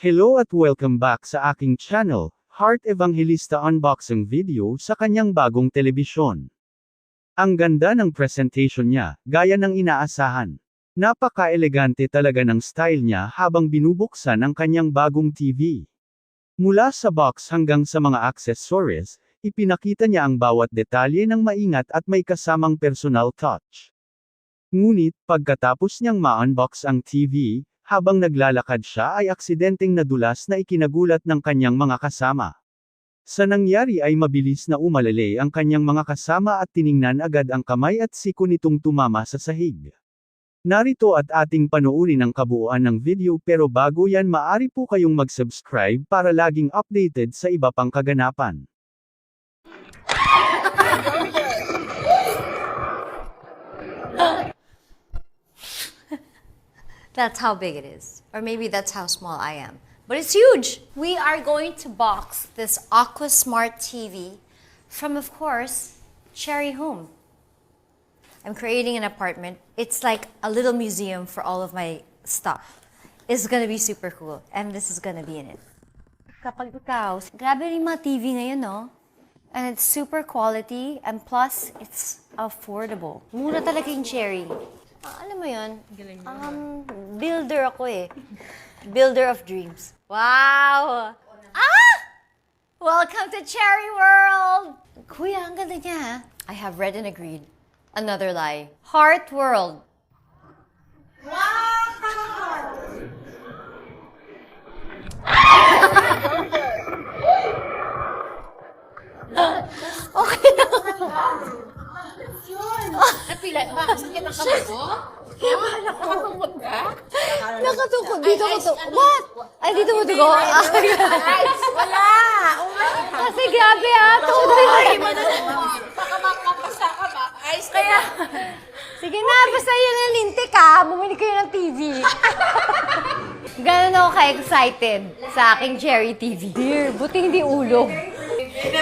Hello at welcome back sa aking channel, Heart Evangelista Unboxing Video sa kanyang bagong telebisyon. Ang ganda ng presentation niya, gaya ng inaasahan. Napaka-elegante talaga ng style niya habang binubuksan ang kanyang bagong TV. Mula sa box hanggang sa mga accessories, ipinakita niya ang bawat detalye ng maingat at may kasamang personal touch. Ngunit, pagkatapos niyang ma-unbox ang TV, habang naglalakad siya ay aksidenteng nadulas na ikinagulat ng kanyang mga kasama. Sa nangyari ay mabilis na umalale ang kanyang mga kasama at tiningnan agad ang kamay at siko nitong tumama sa sahig. Narito at ating panoorin ang kabuuan ng video pero bago yan maari po kayong mag-subscribe para laging updated sa iba pang kaganapan. That's how big it is. Or maybe that's how small I am. But it's huge. We are going to box this Aqua Smart TV from, of course, Cherry Home. I'm creating an apartment. It's like a little museum for all of my stuff. It's gonna be super cool. And this is gonna be in it. Kapag ikaw, grabe rin mga TV ngayon, no? And it's super quality, and plus, it's affordable. Mura talaga yung cherry. Ah, alam mo yun, um, builder ako eh. Builder of dreams. Wow! Ah! Welcome to Cherry World! Kuya, ang ganda niya ha. I have read and agreed. Another lie. Heart World. Napila ba? Sakit ang kamay mo? Nakatungkod ka? Nakatukod. Dito ko to. What? Ay, dito mo tugo? Wala! Kasi grabe ha. Tukod din. Baka makapasa ka ba? Ayos kaya. Sige na, basta yun ang lintik ha. Bumili kayo ng TV. Ganon ako ka-excited sa aking Cherry TV. Dear, buti hindi ulo. Hindi